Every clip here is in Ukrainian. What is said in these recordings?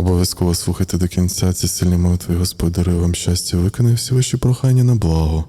Обов'язково слухайте до кінця ці сильні молитви, Господь дарує вам щастя, виконай всі ваші прохання на благо.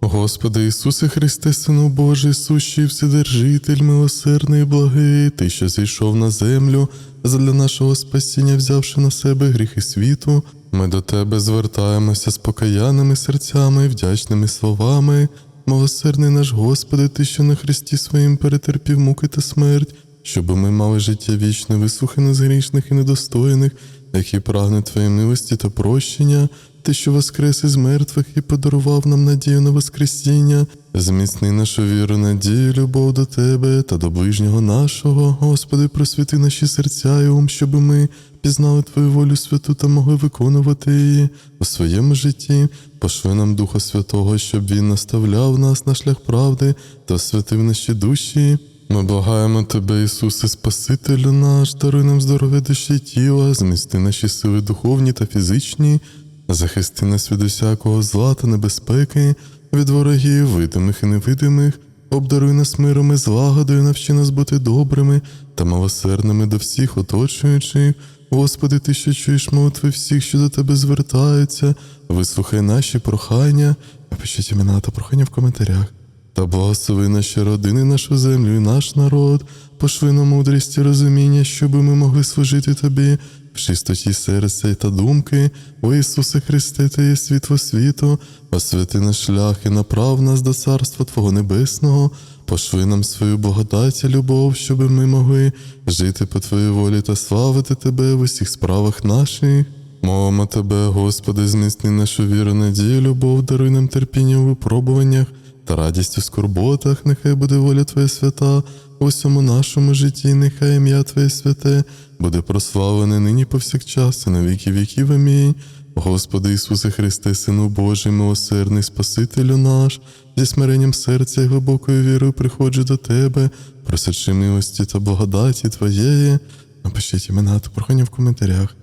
Господи Ісусе Христе, Сину Божий, сущий Вседержитель, милосердний і благий, Ти, що зійшов на землю, задля нашого спасіння, взявши на себе гріхи світу, ми до Тебе звертаємося з покаянними серцями вдячними словами. Милосердний наш Господи, Ти, що на Христі своїм перетерпів муки та смерть, щоби ми мали життя вічне, вислухане з грішних і недостойних, які прагне Твоєї милості та прощення, Ти, що воскрес із мертвих і подарував нам надію на Воскресіння, зміцни нашу віру, надію, любов до Тебе та до ближнього нашого. Господи, просвіти наші серця і ум, щоби ми пізнали Твою волю святу та могли виконувати її у своєму житті. Пошли нам Духа Святого, щоб Він наставляв нас на шлях правди та освятив наші душі. Ми благаємо Тебе, Ісусе, Спасителю наш, даруй нам здоров'я душі тіла, змісти наші сили духовні та фізичні, захисти нас від усякого зла та небезпеки, від ворогів, видимих і невидимих, обдаруй нас миром і злагодою, навчи нас бути добрими та милосердними до всіх оточуючих. Господи, Ти, що чуєш молитви всіх, що до Тебе звертаються, вислухай наші прохання, напишіть імена та прохання в коментарях. Та благослови наші родини, нашу землю і наш народ, пошли на мудрість і розуміння, щоби ми могли служити Тобі. В чистоті серця та думки, о Ісусе Христе, Ти є світло світу, освяти наш шлях і направ нас до Царства Твого Небесного, пошли нам свою благодать і любов, щоби ми могли жити по Твоїй волі та славити Тебе в усіх справах наших. Мовимо Тебе, Господи, зміцни нашу віру, надію, любов, даруй нам терпіння у випробуваннях та радість у скорботах, нехай буде воля Твоя свята, у всьому нашому житті, нехай ім'я Твоє святе буде прославлене нині повсякчас і на віки віків. Амінь. Господи Ісусе Христе, Сину Божий, милосердний Спасителю наш, зі смиренням серця і глибокою вірою приходжу до Тебе, просячи милості та благодаті Твоєї. Напишіть імена та прохання в коментарях.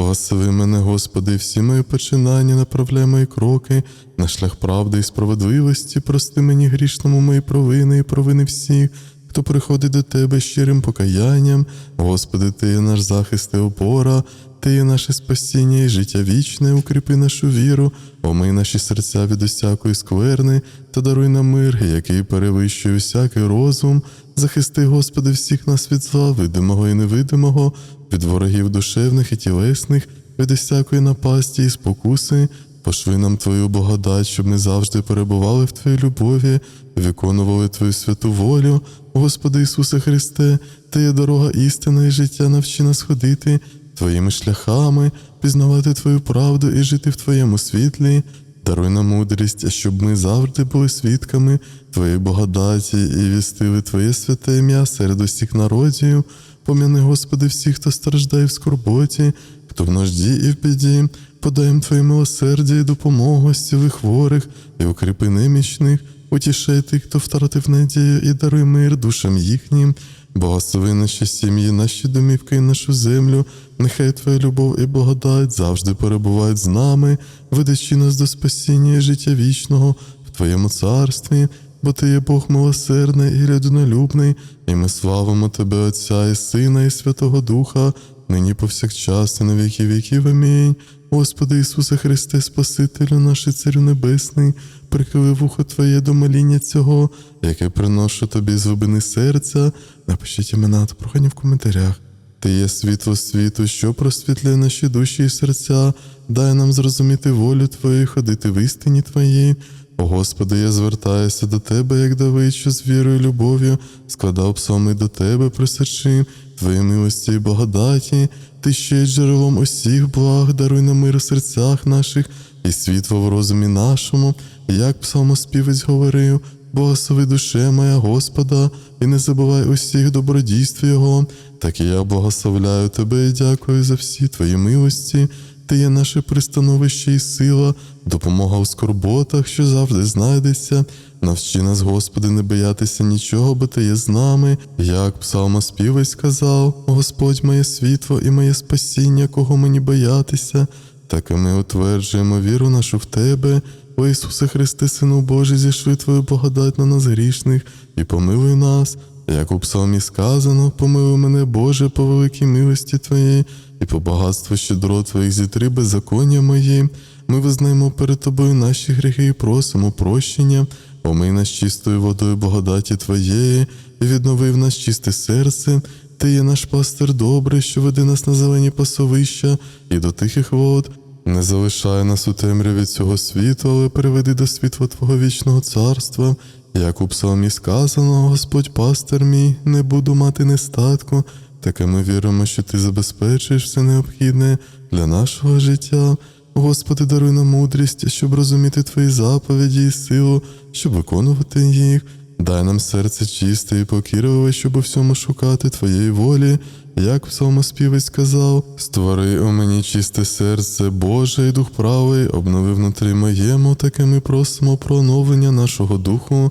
Благослови мене, Господи, всі мої починання, направляй мої кроки на шлях правди і справедливості, прости мені грішному мої провини і провини всіх, хто приходить до Тебе щирим покаянням. Господи, Ти є наш захист і опора, Ти є наше спасіння і життя вічне, укріпи нашу віру, омий наші серця від усякої скверни та даруй нам мир, який перевищує усякий розум. Захисти, Господи, всіх нас від зла, видимого і невидимого, від ворогів душевних і тілесних, від усякої напасті і спокуси. Пошли нам Твою благодать, щоб ми завжди перебували в Твоїй любові, виконували Твою святу волю. Господи Ісусе Христе, Ти є дорога істина і життя, навчи нас ходити Твоїми шляхами, пізнавати Твою правду і жити в Твоєму світлі. Даруй нам мудрість, щоб ми завжди були свідками Твоєї благодаті і вістили Твоє святе ім'я серед усіх народів. Пом'яни, Господи, всіх, хто страждає в скорботі, хто в нужді і в біді, подай Твоє милосердя і допомогу зціли хворих і укріпи немічних, утішай тих, хто втратив надію, і даруй мир душам їхнім. Благослови наші сім'ї, наші домівки і нашу землю. Нехай Твоя любов і благодать завжди перебувають з нами, ведучи нас до спасіння і життя вічного в Твоєму царстві, бо Ти є Бог милосердний і людинолюбний, і ми славимо Тебе, Отця і Сина, і Святого Духа, нині повсякчас і на віки віків. Амінь. Господи Ісусе Христе, Спасителю наш Царю Небесний, прихили вухо Твоє до моління цього, яке приношу Тобі з глибини серця. Напишіть імена та прохання в коментарях. Ти є світло світу, що просвітлює наші душі і серця, дай нам зрозуміти волю Твою, ходити в істині Твоїй. О Господи, я звертаюся до Тебе, як Давид, що з вірою і любов'ю. Складав псалми до Тебе, просячи Твої милості і благодаті, Ти ще є джерелом усіх благ, даруй нам мир у серцях наших і світло в розумі нашому, як псалмоспівець говорив, Благослови душе моя Господа, і не забувай усіх добродійств Його, так і я благословляю Тебе і дякую за всі Твої милості. Ти є наше пристановище і сила, допомога у скорботах, що завжди знайдеться. Навчи нас, Господи, не боятися нічого, бо Ти є з нами. Як псалмоспівець сказав, Господь моє світло і моє спасіння, кого мені боятися, так і ми утверджуємо віру нашу в Тебе. О Ісусе Христе, Сину Божий, зішли Твою благодать на нас грішних і помилуй нас. Як у псалмі сказано, помилуй мене, Боже, по великій милості Твоїй, і по багатству щедро Твоїх зітри беззаконня мої. Ми визнаємо перед Тобою наші гріхи і просимо прощення, омий нас чистою водою благодаті Твоєї, і віднови в нас чисте серце. Ти є наш пастир добрий, що веде нас на зелені пасовища і до тихих вод. Не залишай нас у темряві цього світу, але переведи до світла Твого вічного царства. Як у псалмі сказано, Господь пастир мій, не буду мати нестатку. Таке ми віримо, що ти забезпечуєш все необхідне для нашого життя. Господи, даруй нам мудрість, щоб розуміти Твої заповіді і силу, щоб виконувати їх. Дай нам серце чисте і покірливе, щоб у всьому шукати Твоєї волі, як псалмоспівець сказав, створи у мені чисте серце, Боже і дух правий, обнови внутрі моєму, таке ми просимо про оновлення нашого духу.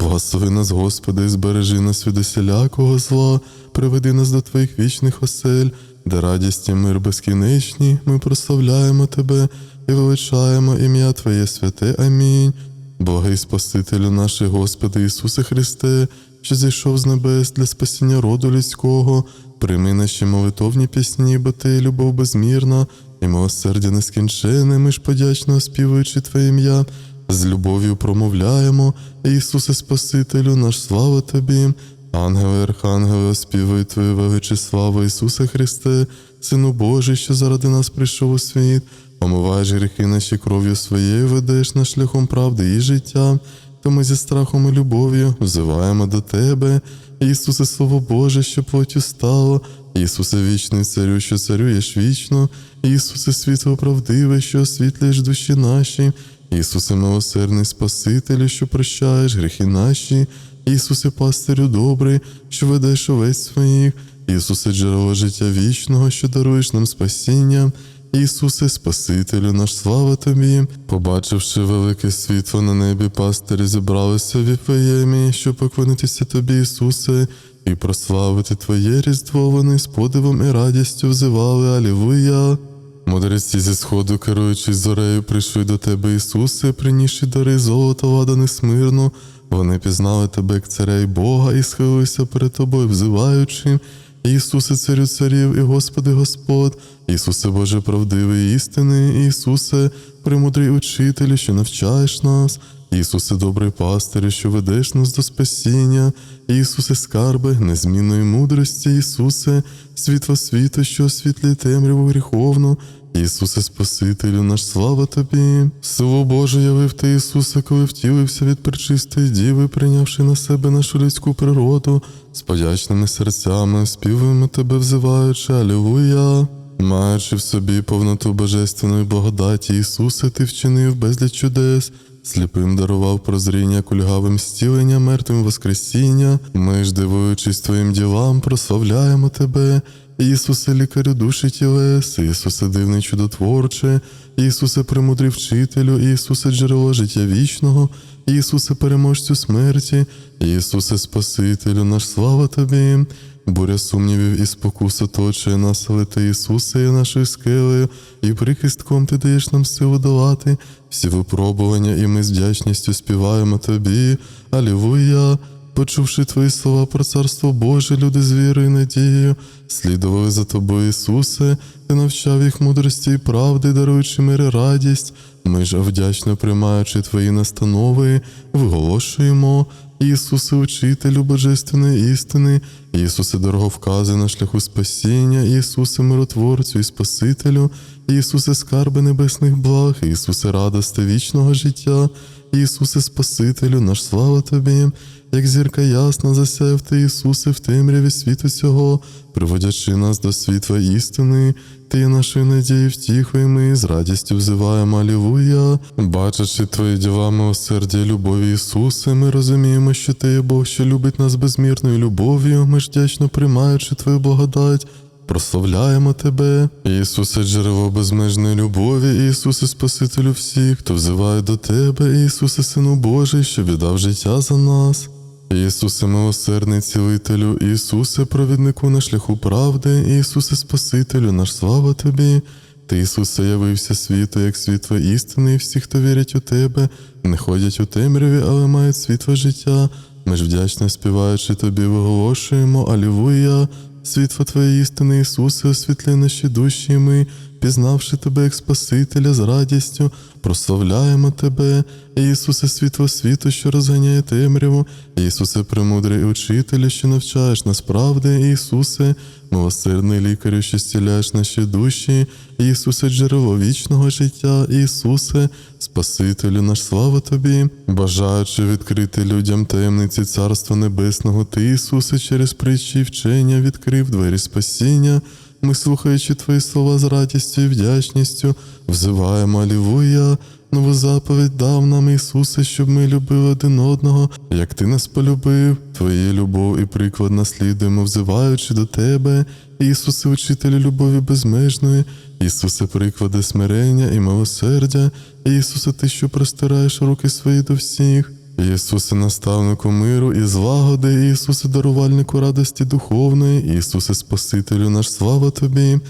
Благослови нас, Господи, і збережи нас від усілякого зла, приведи нас до Твоїх вічних осель, де радість і мир безкінечні, ми прославляємо Тебе і величаємо ім'я Твоє святе. Амінь. Благий Спасителю наш Господи Ісусе Христе, що зійшов з небес для спасіння роду людського, прийми наші молитовні пісні, бо Ти любов безмірна, і милосердя нескінчене, ми ж подячно співаючи Твоє ім'я, з любов'ю промовляємо, Ісусе Спасителю, наш слава Тобі. Ангели, архангели, оспівують Твою величі славу Ісусе Христе, Сину Божий, що заради нас прийшов у світ, омиваєш гріхи наші кров'ю своєю, ведеш нас шляхом правди і життя. То ми зі страхом і любов'ю взиваємо до Тебе, Ісусе, Слово Боже, що плоттю стало, Ісусе вічний царю, що царюєш вічно, Ісусе світло правдиве, що освітлюєш душі наші, Ісусе милосердний Спасителю, що прощаєш гріхи наші, Ісусе пастирю добрий, що ведеш овець своїх, Ісусе джерело життя вічного, що даруєш нам спасіння. Ісусе, Спасителю, наш слава Тобі, побачивши велике світло на небі, пастирі зібралися в Віфлеємі, щоб поклонитися Тобі, Ісусе, і прославити Твоє різдво. Вони з подивом і радістю взивали Алілуя. Мудреці зі сходу, керуючись зорею, прийшли до Тебе, Ісусе, принісши дари золота, ладане смирно. Вони пізнали Тебе як царя й Бога і схилилися перед Тобою, взиваючи. Ісусе, царю царів і Господи Господь, Ісусе Боже правдивий істини, Ісусе, премудрий учителю, що навчаєш нас, Ісусе, добрий пастирю, що ведеш нас до спасіння, Ісусе, скарби, незмінної мудрості, Ісусе, світло світу, що освітлює темряву гріховну, Ісусе Спасителю, наш слава Тобі. Силу Боже явив Ти, Ісусе, коли втілився від пречистої діви, прийнявши на себе нашу людську природу, з подячними серцями, співаємо Тебе, взиваючи, Алілуя. Маючи в собі повноту божественної благодаті, Ісусе, Ти вчинив безліч чудес, сліпим дарував прозріння, кульгавим зцілення, мертвим воскресіння. Ми ж, дивуючись Твоїм ділам, прославляємо Тебе. Ісусе, лікарю душі тілес, Ісусе, дивний чудотворче, Ісусе, премудрий вчителю, Ісусе, джерело життя вічного, Ісусе, переможцю смерті, Ісусе, Спасителю, наш слава Тобі. Буря сумнівів і спокус оточує нас, але ти, Ісусе, є нашою скелею, і прихистком ти даєш нам силу долати всі випробування, і ми з вдячністю співаємо Тобі. Алілуя! Почувши твої слова про царство Боже, люди з вірою і надією, слідували за тобою, Ісусе, ти навчав їх мудрості і правди, даруючи мир і радість. Ми ж, вдячно приймаючи твої настанови, виголошуємо. Ісусе, учителю божественної істини, Ісусе, дороговкази на шляху спасіння, Ісусе, миротворцю і Спасителю, Ісусе, скарби небесних благ, Ісусе, радости вічного життя, Ісусе, Спасителю, наш слава Тобі, як зірка ясна засяяв Ти, Ісусе, в темряві світу цього, приводячи нас до світла істини, Ти є нашою надією втіхою, ми з радістю взиваємо Алілуя. Бачачи Твої діла милосердя любові Ісусе, ми розуміємо, що Ти є Бог, що любить нас безмірною любов'ю, ми ж приймаючи Твою благодать, прославляємо Тебе, Ісусе, джерело безмежної любові, Ісусе, Спасителю всіх, хто взиває до Тебе, Ісусе, Сину Божий, що віддав життя за нас. Ісусе, милосердний цілителю, Ісусе, провіднику на шляху правди, Ісусе, Спасителю, наш слава Тобі. Ти, Ісусе, явився світу, як світло істини, і всі, хто вірять у Тебе, не ходять у темряві, але мають світло життя. Ми ж вдячно співаючи тобі, виголошуємо Алілуя. Світло Твоє істини, Ісусе, освітли наші душі, ми, пізнавши Тебе як Спасителя з радістю, прославляємо Тебе, Ісусе, світло світу, що розганяє темряву, Ісусе, премудрий учителю, що навчаєш нас правди, Ісусе, милосердний лікарю, що зціляєш наші душі, Ісусе, джерело вічного життя, Ісусе, Спасителю наш слава Тобі, бажаючи відкрити людям таємниці Царства Небесного, Ти, Ісусе, через притчі й вчення відкрив двері спасіння. Ми, слухаючи Твої слова з радістю і вдячністю, взиваємо Алілуя. Нову заповідь дав нам Ісусе, щоб ми любили один одного, як Ти нас полюбив, Твоєю любов і приклад наслідуємо, взиваючи до Тебе, Ісусе, учителю любові безмежної, Ісусе, приклади смирення і милосердя, Ісусе, Ти, що простираєш руки свої до всіх. Ісусе, наставнику миру і злагоди, Ісусе, дарувальнику радості духовної, Ісусе, Спасителю наш слава Тобі,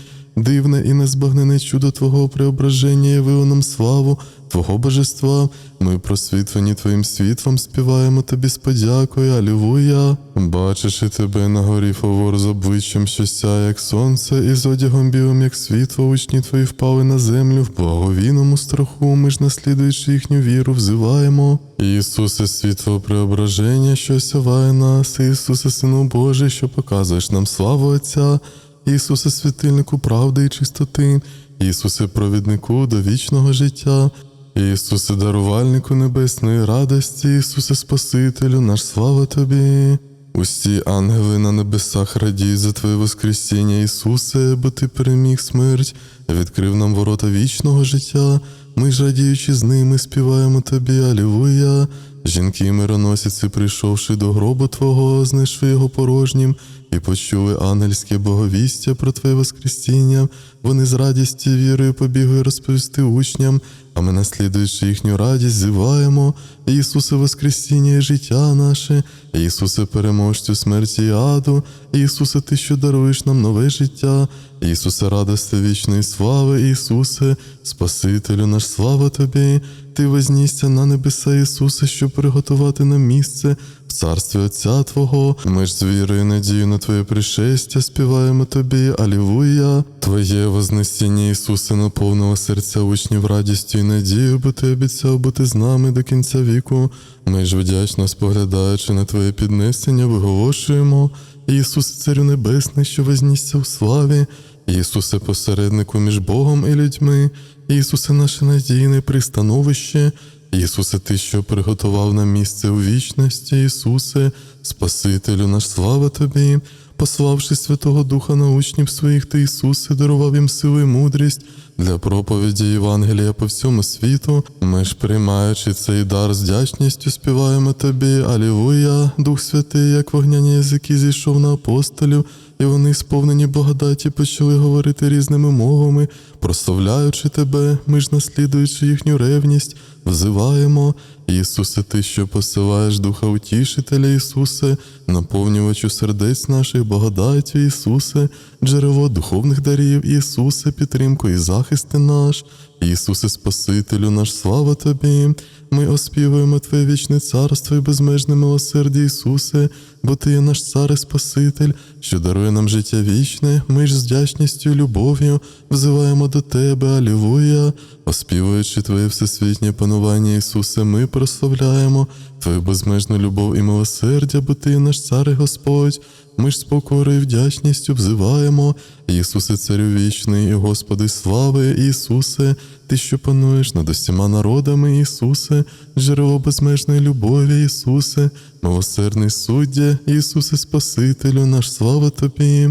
дивне і незбагнене чудо Твого преображення явило нам славу, Твого божества. Ми просвітлені Твоїм світлом співаємо Тобі з подякою, Алілуя. Бачачи тебе на горі фавор з обличчям, що сяє, як сонце, і з одягом білим, як світло, учні Твої впали на землю в благовійному страху. Ми ж, наслідуючи їхню віру, взиваємо. Ісусе, світло преображення, що осяває нас, Ісусе, Сину Божий, що показуєш нам славу Отця, Ісусе, світильнику правди і чистоти, Ісусе, провіднику до вічного життя. Ісусе, дарувальнику небесної радості, Ісусе Спасителю, наш слава Тобі. Усі ангели на небесах радіють за Твоє Воскресіння, Ісусе, бо Ти переміг смерть, відкрив нам ворота вічного життя. Ми ж радіючи з ними, співаємо Тобі, Алілуя. Жінки і мироносиці, прийшовши до гробу Твого, знайшли його порожнім і почули ангельське боговістя про Твоє Воскресіння. Вони з радістю вірою побігли розповісти учням, а ми, наслідуючи їхню радість, зиваємо Ісусе Воскресіння і життя наше, Ісусе, переможцю смерті і аду, Ісусе, Ти, що даруєш нам нове життя, Ісусе, радости вічної слави, Ісусе, Спасителю наш слава Тобі, Ти вознісся на небеса, Ісусе, щоб приготувати нам місце в царстві Отця Твого. Ми ж з вірою і надією на Твоє пришестя співаємо Тобі, Алілуя. Твоє вознесіння, Ісусе, наповнило серця учнів радістю і надією, бо Ти обіцяв бути з нами до кінця віку. Ми ж вдячно споглядаючи на Твоє піднесення, виголошуємо. Ісусе, Царю Небесний, що вознісся у славі, Ісусе, посереднику між Богом і людьми, Ісусе, наше надійне пристановище, Ісусе, Ти, що приготував нам місце у вічності, Ісусе, Спасителю наш слава Тобі, пославши Святого Духа на учнів своїх, Ти, Ісусе, дарував їм силу і мудрість для проповіді Євангелія по всьому світу. Ми ж, приймаючи цей дар з вдячністю, співаємо Тобі, Алілуя, Дух Святий, як вогняні язики зійшов на апостолів, і вони, сповнені благодаті, почали говорити різними мовами, прославляючи Тебе, ми ж наслідуючи їхню ревність, взиваємо. Ісусе, Ти, що посилаєш Духа Утішителя, Ісусе, наповнювачу сердець наших благодаттю, Ісусе, джерело духовних дарів, Ісусе, підтримку і захисти наш, Ісусе, Спасителю наш, слава Тобі. Ми оспівуємо Твоє вічне царство і безмежне милосердя, Ісусе, бо Ти є наш цар і Спаситель, що дарує нам життя вічне, ми ж з вдячністю і любов'ю взиваємо до Тебе, Алілуя, оспівуючи Твоє всесвітнє панування, Ісусе, ми прославляємо Твою безмежну любов і милосердя, бо Ти наш цар і Господь. Ми ж з покорою і вдячністю взиваємо, Ісусе, Царю вічний, і Господи, слави, Ісусе, Ти, що пануєш над усіма народами, Ісусе, джерело безмежної любові, Ісусе, милосердний суддя, Ісусе, Спасителю, наш слава Тобі.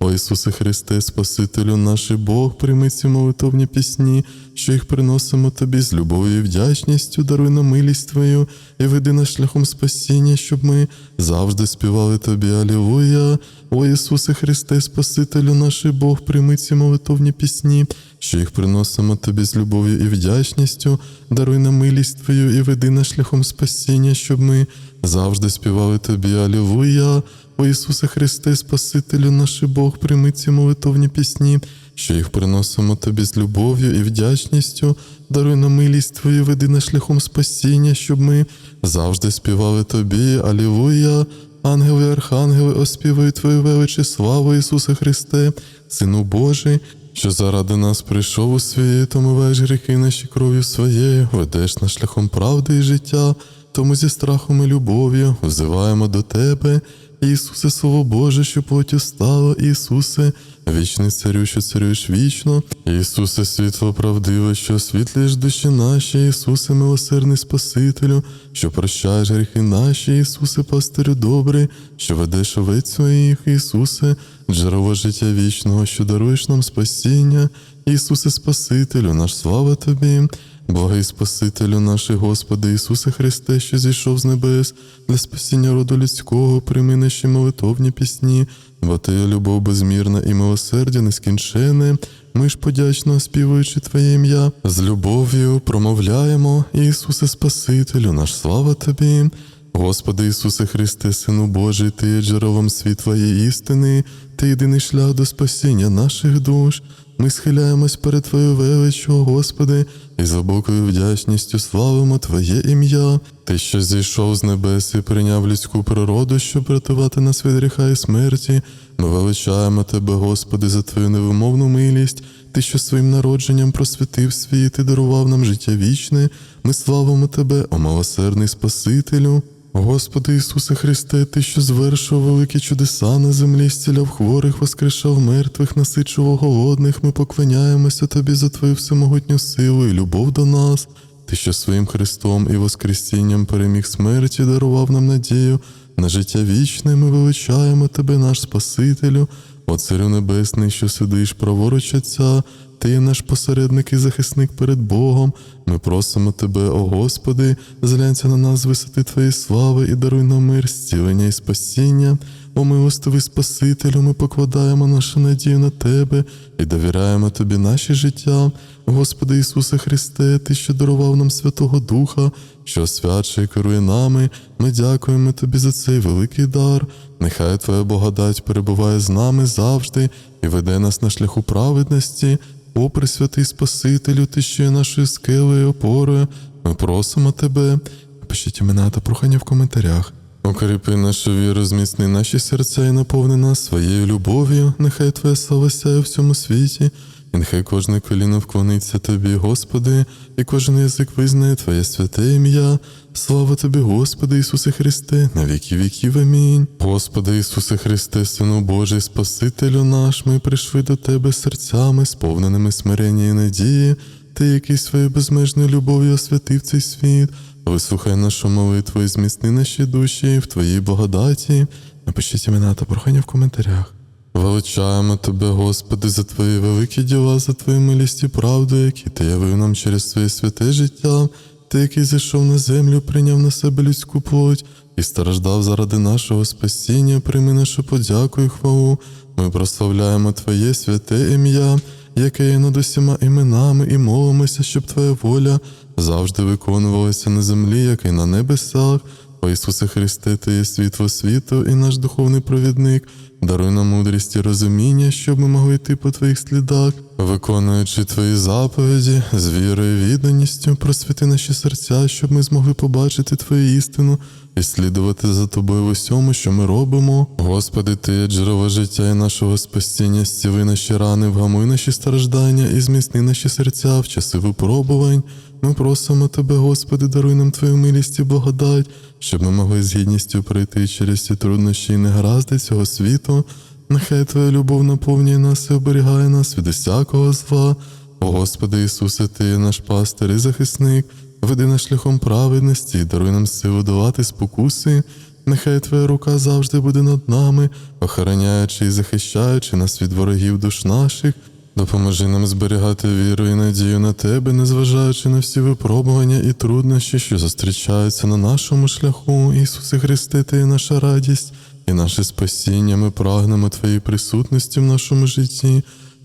О Ісусе Христе, Спасителю наш Бог, прийми ці молитовні пісні, що їх приносимо Тобі з любов'ю і вдячністю, даруй нам милість Твою і веди нас шляхом спасіння, щоб ми завжди співали Тобі, Алілуя. О Ісусе Христе, Спасителю наш Бог, прийми ці молитовні пісні, що їх приносимо Тобі з любов'ю і вдячністю, даруй нам милість Твою і веди нас шляхом спасіння, щоб ми завжди співали Тобі, Алілуя. О Ісусе Христе, Спасителю наш Бог, прийми ці молитовні пісні, що їх приносимо тобі з любов'ю і вдячністю. Даруй нам милість Твою, веди нас шляхом спасіння, щоб ми завжди співали тобі. Алілуя! Ангели, архангели, оспівують Твою велич і славу Ісусе Христе, Сину Божий, що заради нас прийшов у світ, омиваєш гріхи наші кров'ю своєю, ведеш нас шляхом правди і життя, тому зі страхом і любов'ю взиваємо до Тебе. Ісусе, Слово Боже, що плоттю стало, Ісусе, вічний царю, що царюєш вічно, Ісусе, світло правдиве, що освітлюєш душі наші, Ісусе, милосердний Спасителю, що прощаєш гріхи наші, Ісусе, пастирю добрий, що ведеш овець своїх, Ісусе, джерело життя вічного, що даруєш нам спасіння, Ісусе, Спасителю, наш слава Тобі. Благий Спасителю наш Господи Ісусе Христе, що зійшов з небес для спасіння роду людського, прийми наші молитовні пісні, бо Ти любов безмірна і милосердя нескінчене. Ми ж подячно співаючи Твоє ім'я, з любов'ю промовляємо, Ісусе Спасителю, наш слава Тобі. Господи Ісусе Христе, Сину Божий, Ти є джерелом світла і істини, Ти єдиний шлях до спасіння наших душ. Ми схиляємось перед Твоєю величчю, Господи, і з глибокою вдячністю славимо Твоє ім'я. Ти, що зійшов з небес і прийняв людську природу, щоб врятувати нас від гріха і смерті. Ми величаємо Тебе, Господи, за Твою невимовну милість. Ти, що своїм народженням просвітив світ і дарував нам життя вічне. Ми славимо Тебе, о милосердний Спасителю. Господи Ісусе Христе, Ти, що звершував великі чудеса на землі, зціляв хворих, воскрешав мертвих, насичував голодних, ми поклоняємося Тобі за Твою всемогутню силу і любов до нас. Ти, що своїм Христом і Воскресінням переміг смерті, дарував нам надію на життя вічне, ми величаємо Тебе, наш Спасителю, о Царю Небесний, що сидиш праворуч Отця, ти є наш посередник і захисник перед Богом. Ми просимо Тебе, о Господи, зглянься на нас висоти Твоєї слави і даруй нам мир, зцілення і спасіння. О милостивий Спасителю, ми покладаємо нашу надію на Тебе і довіряємо Тобі наші життя. Господи Ісусе Христе, Ти, що дарував нам Святого Духа, що освячує керує нами. Ми дякуємо Тобі за цей великий дар. Нехай Твоя благодать перебуває з нами завжди і веде нас на шляху праведності. О, Пресвятий Спасителю, Ти що є нашою скелею опорою. Ми просимо Тебе. Пишіть імена та прохання в коментарях. Укріпи нашу віру, зміцни наші серця і наповни нас своєю любов'ю. Нехай Твоя слава сяє в всьому світі, нехай кожне коліно вклониться Тобі, Господи, і кожен язик визнає Твоє святе ім'я. Слава Тобі, Господи Ісусе Христе, на віки віків. Амінь. Господи Ісусе Христе, Сину Божий, Спасителю наш, ми прийшли до Тебе серцями, сповненими смирення і надії. Ти, який своєю безмежною любов'ю освятив цей світ. Вислухай нашу молитву і зміцни наші душі в Твоїй благодаті. Напишіть імена та прохання в коментарях. Величаємо Тебе, Господи, за Твої великі діла, за Твою милість і правду, які Ти явив нам через своє святе життя, Ти, який зайшов на землю, прийняв на себе людську плоть і страждав заради нашого спасіння, прийми нашу подяку і хвалу. Ми прославляємо Твоє святе ім'я, яке є над усіма іменами, і молимося, щоб Твоя воля завжди виконувалася на землі, як і на небесах. О Ісусе Христе, Ти є світло світу і наш духовний провідник. Даруй нам мудрість і розуміння, щоб ми могли йти по Твоїх слідах, виконуючи Твої заповіді з вірою і відданістю, просвіти наші серця, щоб ми змогли побачити Твою істину і слідувати за Тобою в усьому, що ми робимо. Господи, Ти є джерело життя і нашого спасіння, зціли наші рани, вгамуй наші страждання і зміцни наші серця в часи випробувань. Ми просимо Тебе, Господи, даруй нам Твою милість і благодать, щоб ми могли з гідністю пройти через ці труднощі і негаразди цього світу. Нехай Твоя любов наповнює нас і оберігає нас від усякого зла. О Господи Ісусе, Ти є наш пастир і захисник, веди нас шляхом праведності даруй нам силу долати спокуси. Нехай Твоя рука завжди буде над нами, охороняючи і захищаючи нас від ворогів душ наших. Допоможи нам зберігати віру і надію на тебе, незважаючи на всі випробування і труднощі, що зустрічаються на нашому шляху. Ісусе Христе, Ти наша радість і наше спасіння. Ми прагнемо Твоєї присутності в нашому житті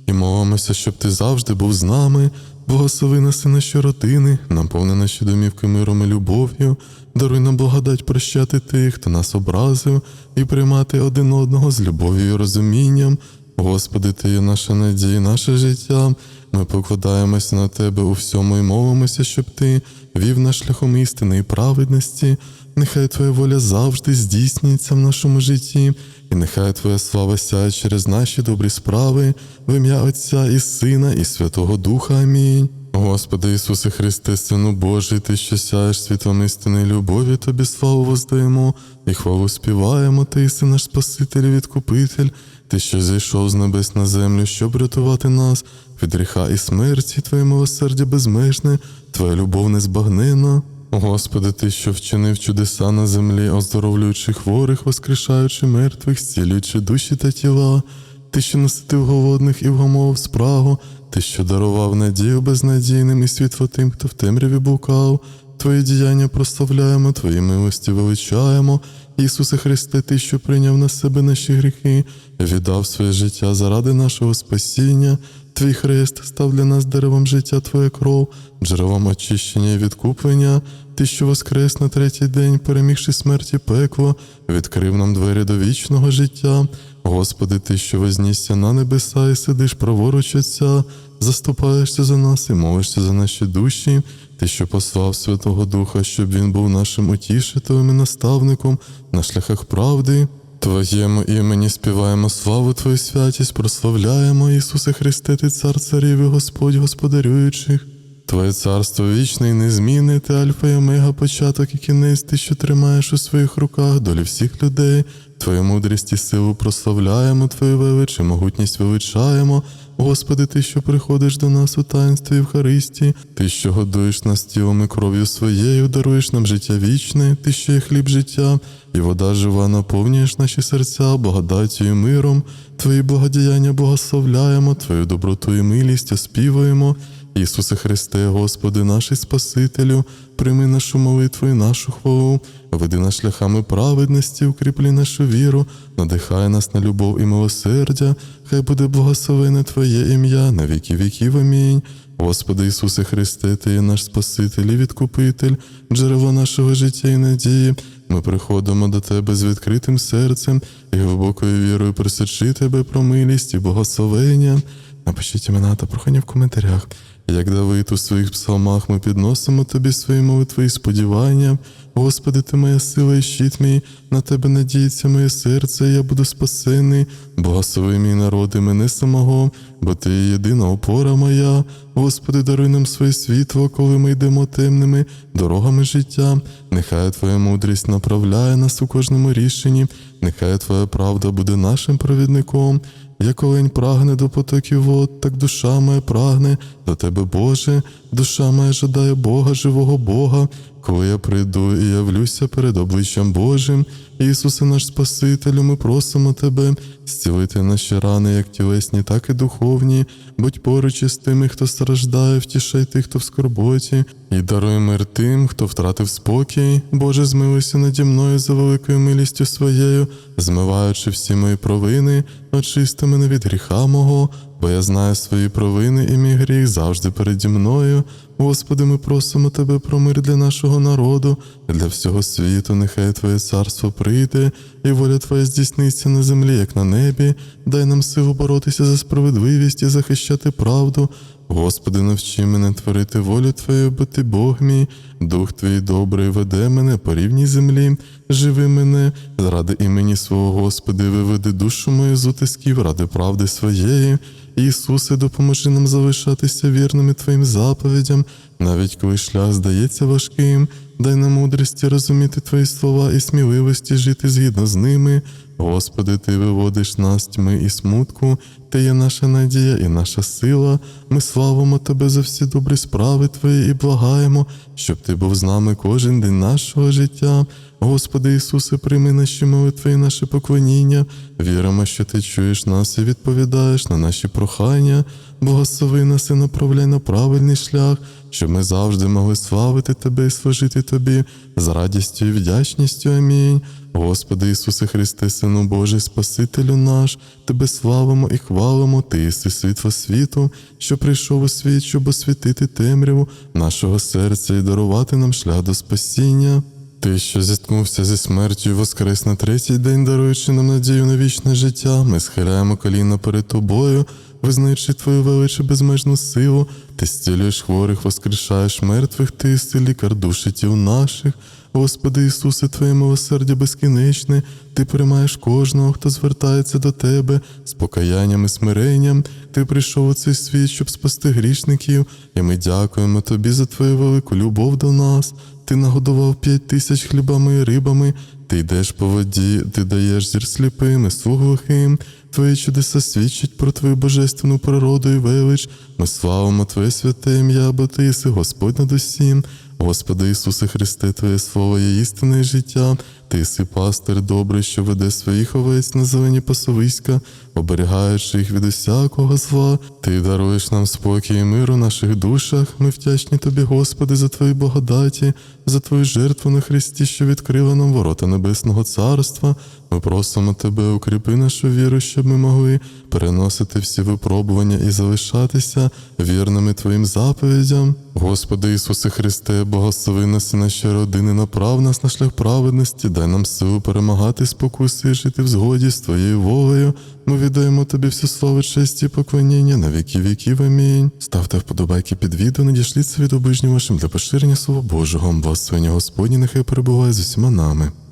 і молимося, щоб Ти завжди був з нами. Благослови нас і наші родини, наповни наші домівки миром і любов'ю, даруй нам благодать прощати тих, хто нас образив, і приймати один одного з любов'ю і розумінням. Господи, Ти є наша надія, наше життя. Ми покладаємося на Тебе у всьому і молимося, щоб Ти вів нас шляхом істини і праведності. Нехай Твоя воля завжди здійснюється в нашому житті, і нехай Твоя слава сяє через наші добрі справи, в ім'я Отця і Сина, і Святого Духа. Амінь. Господи Ісусе Христе, Сину Божий, Ти, що сяєш світлом істини любові, Тобі славу воздаємо і хвалу співаємо, Ти, єси наш Спаситель і Відкупитель, Ти, що зійшов з небес на землю, щоб рятувати нас від гріха і смерті, Твоє милосердя безмежне, Твоя любов незбагнена. Господи, Ти, що вчинив чудеса на землі, оздоровлюючи хворих, воскрешаючи мертвих, зцілюючи душі та тіла, Ти, що наситив голодних і вгомов спрагу, Ти, що дарував надію безнадійним і світло тим, хто в темряві блукав, Твої діяння прославляємо, Твої милості величаємо. Ісусе Христе, Ти, що прийняв на себе наші гріхи, віддав своє життя заради нашого спасіння. Твій хрест став для нас деревом життя, Твоя кров, джерелом очищення і відкуплення. Ти, що воскрес на третій день, перемігши смерті пекло, відкрив нам двері до вічного життя. Господи, Ти, що вознісся на небеса і сидиш праворуч Отця, заступаєшся за нас і молишся за наші душі. Ти, що послав Святого Духа, щоб він був нашим утішителем і наставником на шляхах правди. Твоєму імені співаємо славу Твою святість, прославляємо Ісусе Христе, Ти цар царів і Господь господарюючих. Твоє царство вічне і незмінне, ти Альфа і Омега, початок і кінець, ти, що тримаєш у своїх руках долі всіх людей, Твою мудрість і силу прославляємо, Твою велич могутність величаємо. Господи, Ти, що приходиш до нас у таїнстві Євхаристії, Ти, що годуєш нас тілом і кров'ю своєю, даруєш нам життя вічне, Ти, що є хліб життя, і вода жива, наповнюєш наші серця благодаттю і миром, Твої благодіяння благословляємо, Твою доброту і милість оспівуємо. Ісусе Христе, Господи, наш Спасителю, прийми нашу молитву і нашу хвалу, веди нас шляхами праведності, укріплі нашу віру, надихай нас на любов і милосердя, хай буде благословене Твоє ім'я на віки віків. Амінь. Господи Ісусе Христе, Ти є наш Спаситель і Відкупитель, джерело нашого життя і надії. Ми приходимо до Тебе з відкритим серцем і глибокою вірою просячи Тебе про милість і благословення. Напишіть імена та прохання в коментарях. Як Давид у своїх псалмах ми підносимо тобі свої молитви і сподівання. Господи, ти моя сила і щит мій, на тебе надіється моє серце, і я буду спасений. Благослови мій народ і мене самого, бо ти єдина опора моя. Господи, даруй нам своє світло, коли ми йдемо темними дорогами життя. Нехай Твоя мудрість направляє нас у кожному рішенні, нехай Твоя правда буде нашим провідником. Як олень прагне до потоків вод, так душа моя прагне до тебе, Боже, душа моя жадає Бога, живого Бога. Коли я прийду і явлюся перед обличчям Божим, Ісусе наш Спасителю, ми просимо Тебе, зцілити наші рани, як тілесні, так і духовні, будь поруч із тими, хто страждає, втішай тих, хто в скорботі, і даруй мир тим, хто втратив спокій. Боже, змилуйся наді мною за великою милістю своєю, змиваючи всі мої провини, очисти мене від гріха мого, бо я знаю свої провини, і мій гріх завжди переді мною. Господи, ми просимо Тебе про мир для нашого народу, для всього світу, нехай Твоє царство прийде, і воля Твоя здійсниться на землі, як на небі. Дай нам силу боротися за справедливість і захищати правду. Господи, навчи мене творити волю Твою, бо Ти Бог мій, Дух Твій добрий веде мене по рівній землі, живи мене, заради імені свого Господи, виведи душу мою з утисків ради правди своєї. Ісусе, допоможи нам залишатися вірними Твоїм заповідям, навіть коли шлях здається важким, дай нам мудрості розуміти Твої слова і сміливості жити згідно з ними. Господи, Ти виводиш нас тьми і смутку, Ти є наша надія і наша сила. Ми славимо Тебе за всі добрі справи Твої і благаємо, щоб Ти був з нами кожен день нашого життя. Господи Ісусе, прийми наші молитви і наше поклоніння. Віримо, що Ти чуєш нас і відповідаєш на наші прохання. Благослови нас і направляй на правильний шлях, щоб ми завжди могли славити Тебе і служити Тобі з радістю і вдячністю. Амінь. Господи Ісусе Христе, Сину Божий, Спасителю наш, Тебе славимо і хвалимо, Ти єси світло світу, що прийшов у світ, щоб освітити темряву нашого серця і дарувати нам шлях до спасіння. Ти, що зіткнувся зі смертю і воскрес на третій день, даруючи нам надію на вічне життя, ми схиляємо коліна перед тобою, визнаючи твою величу безмежну силу, ти зцілюєш хворих, воскрешаєш мертвих, ти єси лікар душі наших. Господи Ісусе, Твоє милосердя безкінечне, Ти приймаєш кожного, хто звертається до Тебе з покаянням і смиренням. Ти прийшов у цей світ, щоб спасти грішників, і ми дякуємо Тобі за Твою велику любов до нас. Ти нагодував п'ять тисяч хлібами і рибами, ти йдеш по воді, ти даєш зір сліпим і слух глухим. Твої чудеса свідчать про твою божественну природу і велич. Ми славимо Твоє святе ім'я, бо Ти єси Господь над усім. Господи Ісусе Христе, Твоє Слово є істинне життя. Ти єси пастир добрий, що веде своїх овець на зелені пасовиська, оберігаючи їх від усякого зла. Ти даруєш нам спокій і мир у наших душах. Ми вдячні Тобі, Господи, за Твої благодаті, за Твою жертву на Христі, що відкрила нам ворота Небесного Царства. Ми просимо Тебе, укріпи нашу віру, щоб ми могли переносити всі випробування і залишатися вірними Твоїм заповідям. Господи Ісусе Христе, благослови нас і наші родини, направ нас на шлях праведності, дай нам силу перемагати спокуси жити в згоді з Твоєю волею. Ми віддаємо Тобі всю славу, честь і поклоніння на віки віків. Амінь. Ставте вподобайки під відео, надішліться від обижнім вашим для поширення Слова Божого. Благословення Господні нехай перебуває з усіма нами.